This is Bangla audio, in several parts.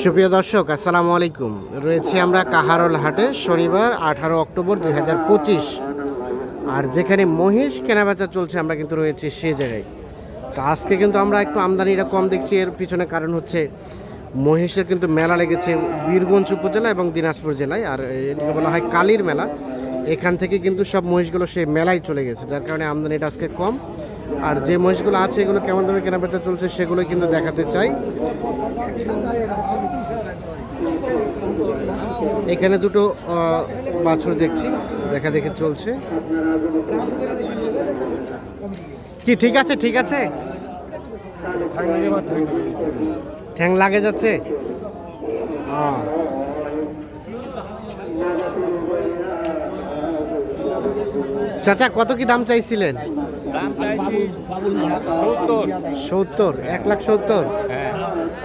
সুপ্রিয় দর্শক, আসসালামু আলাইকুম। রয়েছে আমরা কাহারল হাটে, শনিবার, আঠারো অক্টোবর দুই আর যেখানে মহিষ কেনাবেচা চলছে, আমরা কিন্তু রয়েছি সে জায়গায়। তো আজকে কিন্তু আমরা একটু আমদানিটা কম দেখছি, এর পিছনে কারণ হচ্ছে মহিষের কিন্তু মেলা লেগেছে বীরগঞ্জ উপজেলা এবং দিনাজপুর জেলায়। আর এটিকে বলা হয় কালীর মেলা। এখান থেকে কিন্তু সব মহিষগুলো সেই মেলায় চলে গেছে, যার কারণে আমদানিটা আজকে কম। আর যে মহিষগুলো আছে, এগুলো কেমন দামে কেনাবেচা চলছে সেগুলো কিন্তু দেখাতে চাই। এখানে দুটো বাছুর দেখছি, দেখা দেখে চলছে। কি, ঠিক আছে ঠিক আছে? ঠ্যাং লাগে যাচ্ছে। চাচা, কত কি দাম চাইছিলেন? সত্তর। এক লাখ সত্তর? হ্যাঁ।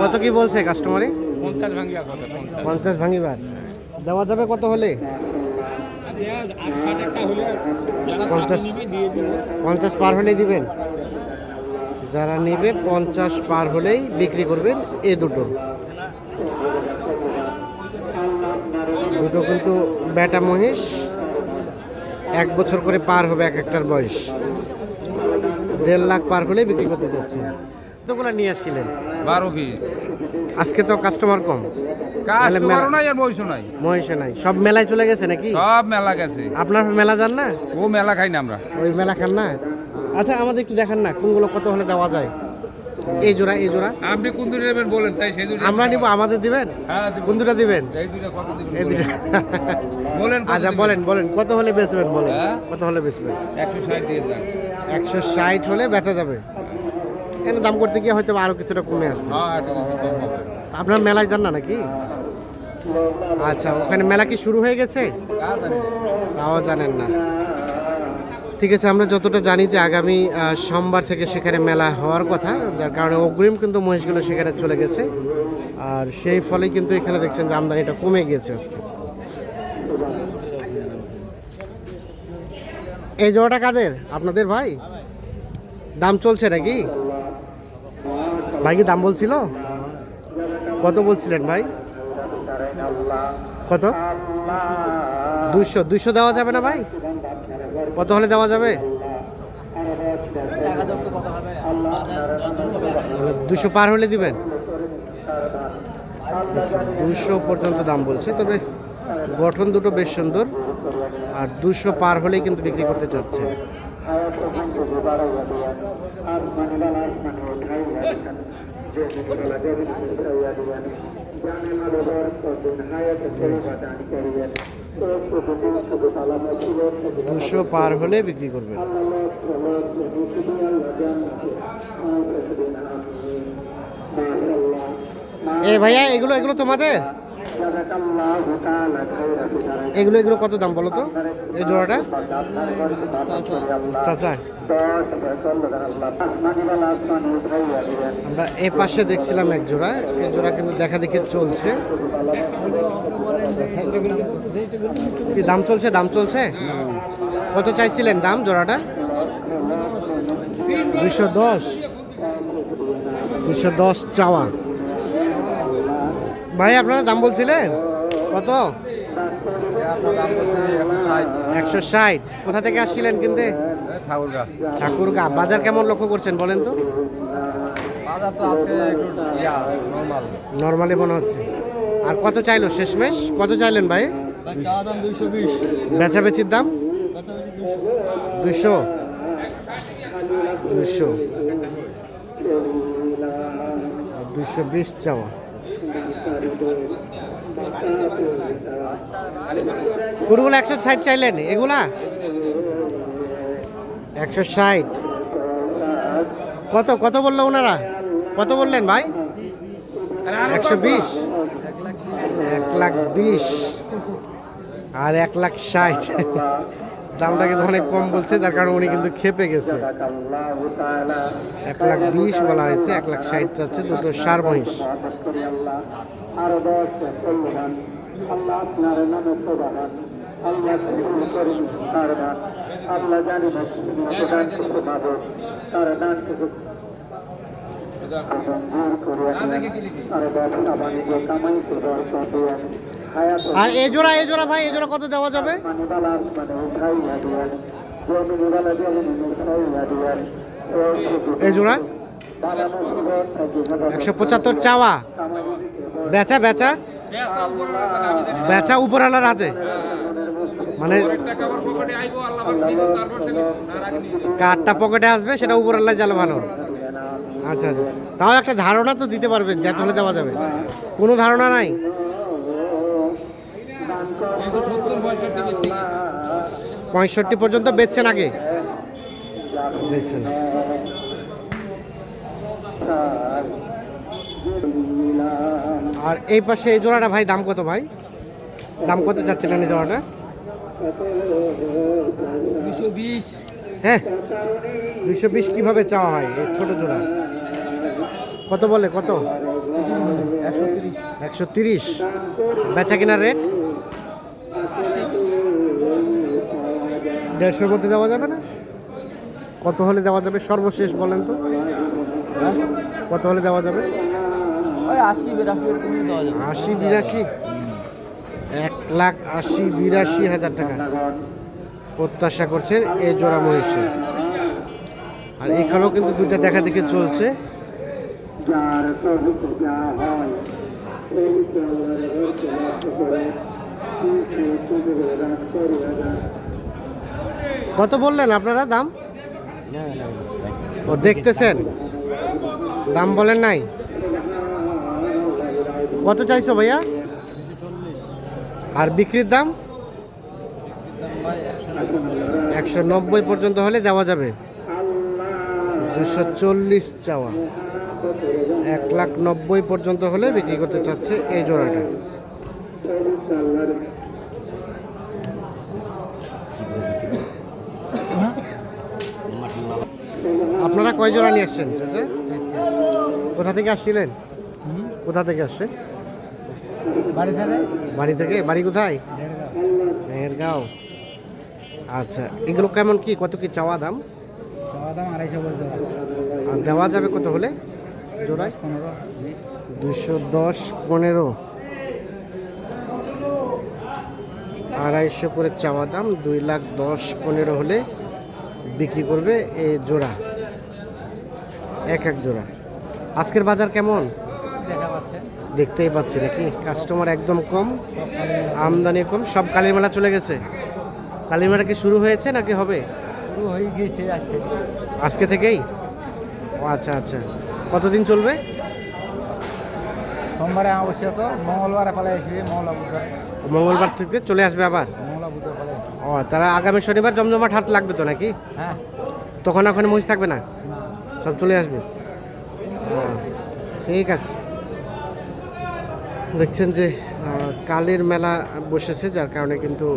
কত কি বলছে কাস্টমারে পঞ্চাশ ভাঙিবার দেওয়া যাবে কত হলে? হলে পঞ্চাশ। নিবি দিয়ে দিব পঞ্চাশ পার হলেই দিবেন। যারা নেবে পঞ্চাশ পার হলেই বিক্রি করবেন এ দুটো। দুটো কিন্তু বেটা মহিষ এক বছর করে পার হবে এক একটার বয়স। দেড় লাখ পার হলেই বিক্রি করতে যাচ্ছেন কতগুলো নিয়ে আসছিলেন? বারো পিস। আজকে তো কাস্টমার কম। কাস্টমারও নাই আর বয়সও নাই। মহিষে নাই। সব মেলায় চলে গেছে নাকি? সব মেলা গেছে। আপনার মেলা যান না? ও মেলা খাই না আমরা। ওই মেলা খান না? আচ্ছা আমাদের একটু দেখান না কোনগুলো কত হলে দেওয়া যায়? এই জোড়া এই জোড়া। আপনি কোন দূরে নেবেন বলেন তাই সেই দূরে আমরা নিব আমাদের দিবেন? হ্যাঁ কোন দুটা দিবেন? এই দুইটা কত দিবেন বলেন। দুটা আচ্ছা বলেন বলেন কত হলে বেচবেন বলেন? হ্যাঁ? কত হলে বেচবেন? একশো ষাট দিয়ে যান। একশো ষাট হলে বেচা যাবে। এখানে দাম করতে গিয়ে হয়তো আরও কিছুটা কমে আসবে। হ্যাঁ। আপনার মেলায় যান না নাকি? আচ্ছা ওখানে মেলা কি শুরু হয়ে গেছে? তাও জানেন না। ঠিক আছে আমরা যতটা জানি যে আগামী সোমবার থেকে সেখানে মেলা হওয়ার কথা যার কারণে অগ্রিম কিন্তু মহিষগুলো সেখানে চলে গেছে। আর সেই ফলে কিন্তু এখানে দেখছেন যে আমদানিটা কমে গিয়েছে আজকে। এই জোড়াটা কাদের? আপনাদের ভাই? দাম চলছে নাকি? ভাই কি দাম বলছিল? কত বলছিলেন ভাই? কত? দুশো দুশো দেওয়া যাবে না ভাই? কত হলে দেওয়া যাবে? দুশো পার হলে দিবেন। দুশো পর্যন্ত দাম বলছে, তবে গঠন দুটো বেশ সুন্দর। আর দুশো পার হলেই কিন্তু বিক্রি করতে চাচ্ছে। দুশো পার হলে বিক্রি করবেন। এ ভাইয়া, এগুলো এগুলো তোমাদের? এগুলো এগুলো কত দাম বলো তো? এই জোড়াটা? চাচা আমরা এ পাশে দেখছিলাম এক জোড়া। এই জোড়া কিন্তু দেখা দেখি চলছে। কি দাম চলছে? দাম চলছে? কত চাইছিলেন দাম জোড়াটা? দুশো দশ। দুশো দশ চাওয়া। ভাই আপনারা দাম বলছিলেন? কত? একশো ষাট। কোথা থেকে আসছিলেন কিনতে? ঠাকুরগা। ঠাকুরগা। বাজার কেমন লক্ষ্য করছেন বলেন তো? নর্মাল মনে হচ্ছে। আর কত চাইলো? শেষমেশ? কত চাইলেন ভাই? চাওয়া দাম দুইশো বিশ। বেচা বেচির দাম? দুশো দুশো দুশো বিশ চাওয়া। কোনগুলো একশো ষাট চাইলেন, এগুলা? একশো ষাট। কত কত বলল ওনারা? কত বললেন ভাই? একশো বিশ। এক লাখ বিশ। আর এক লাখ ষাট। দামটা কিন্তু অনেক কম বলছে যার কারণে উনি কিন্তু খেপে গেছে এক লাখ বিশ বলা হয়েছে এক লাখ ষাট চাচ্ছে দুটো সার মহিষ আরও দশ কল্যাণ আল্লাহ আপনার নামে প্রধান আল্লাহ কবুল করেন সারদান আল্লাহ জানি না প্রদান করতে পারব তারা দান থেকে না দেখে কি লিখি আর কামাই করবার আর এই জোড়া এই জোড়া ভাই এই জোড়া কত দেওয়া যাবে? এই জোড়া? একশো পঁচাত্তর চাওয়া। বেচা বেচা? বেচা উপরওয়ালার হাতে। মানে কাঠটা পকেটে। আসবে, সেটা উপরওয়ালা জালে ভালো। আচ্ছা আচ্ছা। তাও একটা ধারণা তো দিতে পারবেন যা তাহলে দেওয়া যাবে। কোনো ধারণা নাই? পঁয়ষট্টি পর্যন্ত বেচছেন আগে? আর এই পাশে এই জোড়াটা ভাই, দাম কত ভাই? দাম কত চাচ্ছিলেন এই জোড়াটা? দুশো বিশ হ্যাঁ দুইশো বিশ কীভাবে চাওয়া হয় এই ছোটো জোড়া? কত বলে, কত? একশো তিরিশ। একশো তিরিশ। বেচা কেনার রেট দেড়শোর মধ্যে দেওয়া যাবে না? কত হলে দেওয়া যাবে সর্বশেষ বলেন তো? হ্যাঁ? কত হলে দেওয়া যাবে? ওই আশি বিরাশি? এক লাখ আশি বিরাশি হাজার টাকা। প্রত্যাশা করছেন এই জোড়া মহিষের। আর এখানেও কিন্তু দুইটা দেখা দেখে চলছে। যার তহিত কত বললেন আপনারা দাম? ও, দেখতেছেন। দাম বলেন নাই। কত চাইছো ভাইয়া? আর বিক্রির দাম? একশো নব্বই পর্যন্ত হলে দেওয়া যাবে। দুশো চল্লিশ চাওয়া। এক লাখ নব্বই পর্যন্ত হলে বিক্রি করতে চাচ্ছে এই জোড়াটা। আপনারা কয় জোড়া নিয়ে আসছেন চাচা? কোথা থেকে আসছিলেন? কোথা থেকে আসছেন? বাড়ি থেকে। বাড়ি থেকে? বাড়ি কোথায়? মেহেরগাঁও আচ্ছা এগুলো কেমন কি? কত কি চাওয়া দাম? চাওয়া দাম আড়াইশো পর্যন্ত আর দেওয়া যাবে কত হলে? জোড়ায়? পনেরো দুশো দশ পনেরো। আড়াইশো করে চাওয়া দাম দুই লাখ দশ পনেরো হলে বিক্রি করবে এই জোড়া। এক এক জোড়া। আজকের বাজার কেমন? দেখা দেখতেই পাচ্ছি নাকি? কাস্টমার একদম কম আমদানি কম সব কালীর মেলা চলে গেছে। কালীর মেলা কি শুরু হয়েছে নাকি হবে? গিয়েছে আজকে থেকেই? ও আচ্ছা আচ্ছা। কতদিন চলবে? সোমবারে অবশ্যই তো মঙ্গলবারে ফলে আসবে মঙ্গলা মঙ্গলবার থেকে চলে আসবে আবার? ও তারা আগামী শনিবার জমজমাট হাট লাগবে তো নাকি? হ্যাঁ। তখন ওখানে মহিষ থাকবে না? সব চলে আসবে? ঠিক আছে। দেখছেন যে কালের মেলা বসেছে যার কারণে কিন্তু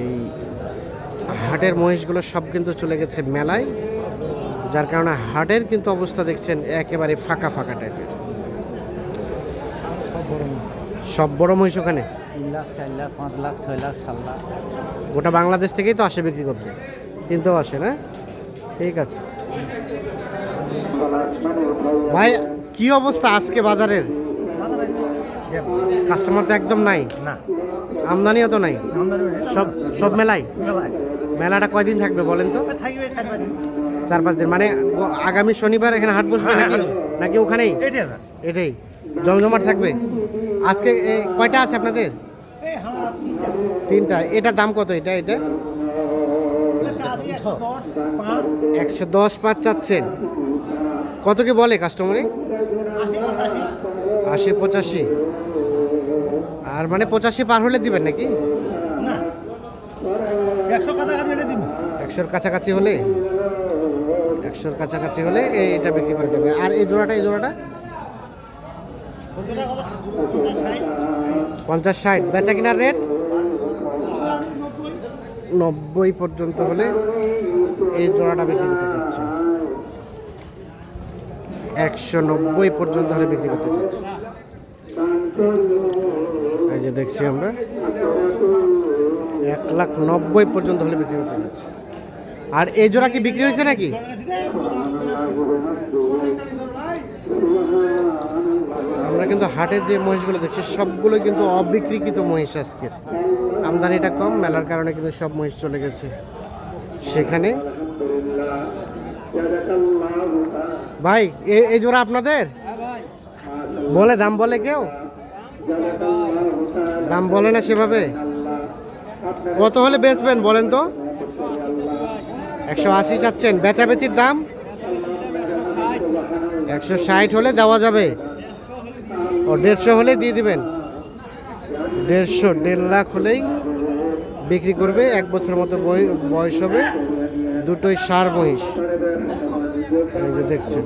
এই হাটের মহিষগুলো সব কিন্তু চলে গেছে মেলায়। যার কারণে হাটের কিন্তু অবস্থা দেখছেন একেবারে ফাঁকা ফাঁকা টাইপের। সব বড় মহিষ। ওখানে? তিন লাখ চার লাখ পাঁচ লাখ ছয় লাখ সাত লাখ। গোটা বাংলাদেশ থেকেই তো আসে বিক্রি করতে। কিনতেও আসে না? ঠিক আছে। ভাই কি অবস্থা আজকে বাজারের? কাস্টমার তো একদম নাই না। আমদানিও তো নাই? সব সব মেলাই মেলাটা কয়দিন থাকবে বলেন তো? চার পাঁচ দিন। মানে আগামী শনিবার এখানে হাট বসবে নাকি? নাকি ওখানেই? এটাই জমজমাট থাকবে? আজকে কয়টা আছে আপনাদের? তিনটা। এটার দাম কত? এটা এটা? একশো দশ পাঁচ চাচ্ছেন। কত কি বলে কাস্টমারে আশি পঁচাশি। আর মানে পঁচাশি পার হলে দিবেন নাকি? দিব। একশোর কাছাকাছি হলে? একশোর কাছাকাছি হলে এটা বিক্রি করে যাবে। আর এই জোড়াটা এই জোড়াটা? পঞ্চাশ ষাট। বেচা কিনার রেট নব্বই পর্যন্ত হলে এই জোড়াটা বিক্রি করতে চাচ্ছে। একশো নব্বই পর্যন্ত হলে বিক্রি করতে চাচ্ছে। এই যে দেখছি আমরা, এক লাখ নব্বই পর্যন্ত হলে বিক্রি করতে চাচ্ছে। আর এই জোড়া কি বিক্রি হয়েছে নাকি? আমরা কিন্তু হাটের যে মহিষগুলো দেখছি সবগুলো কিন্তু অবিক্রিকৃত মহিষ আজকের আমদানিটা কম, মেলার কারণে কিন্তু সব মহিষ চলে গেছে। সেখানে ভাই এই জোড়া আপনাদের? বলে, দাম বলে কেউ? দাম বলে না সেভাবে? কত হলে বেচবেন বলেন তো? একশো আশি চাচ্ছেন। বেচাবেচির দাম? একশো ষাট হলে দেওয়া যাবে। ও, দেড়শো হলে দিয়ে দিবেন। দেড়শো, দেড় লাখ হলেই বিক্রি করবে, এক বছর মতো বয়- বয়স হবে। দুটোই সার মহিষ। দেখছেন।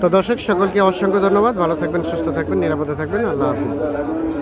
তো দর্শক, সকলকে অসংখ্য ধন্যবাদ। ভালো থাকবেন, সুস্থ থাকবেন, নিরাপদে থাকবেন। আল্লাহ হাফিজ।